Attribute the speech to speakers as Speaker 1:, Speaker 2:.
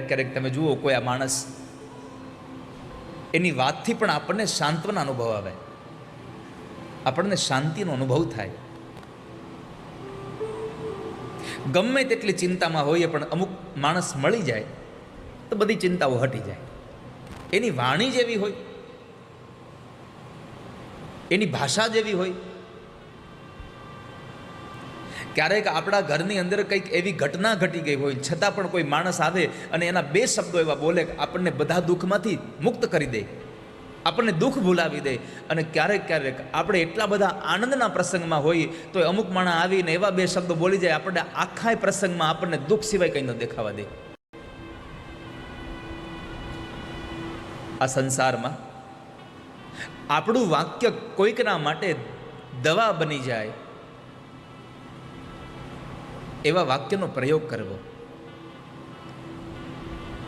Speaker 1: ક્યારેક તમે જુઓ, કોઈ આ માણસ એની વાતથી પણ આપણને સાંત્વના અનુભવ આવે. આપણને શાંતિનો અનુભવ થાય. ગમે તેટલી ચિંતામાં હોઈએ પણ અમુક માણસ મળી જાય, તો બધી ચિંતાઓ હટી જાય. એની વાણી જેવી હોય, એની ભાષા જેવી હોય ક્યારેક આપણા ઘરની અંદર કંઈક એવી ઘટના ઘટી ગઈ હોય, છતાં પણ કોઈ માણસ આવે અને એના બે શબ્દો એવા બોલે આપણને બધા દુઃખમાંથી મુક્ત કરી દે, આપણને દુઃખ ભૂલાવી દે. અને ક્યારેક ક્યારેક આપણે એટલા બધા આનંદના પ્રસંગમાં હોઈએ તો અમુક માણસ આવીને એવા બે શબ્દો બોલી જાય આપણને આખાય પ્રસંગમાં આપણને દુઃખ સિવાય કંઈ ન દેખાવા દે. આ સંસારમાં આપણું વાક્ય કોઈકના માટે દવા બની જાય એવા વાક્યનો પ્રયોગ કરવો.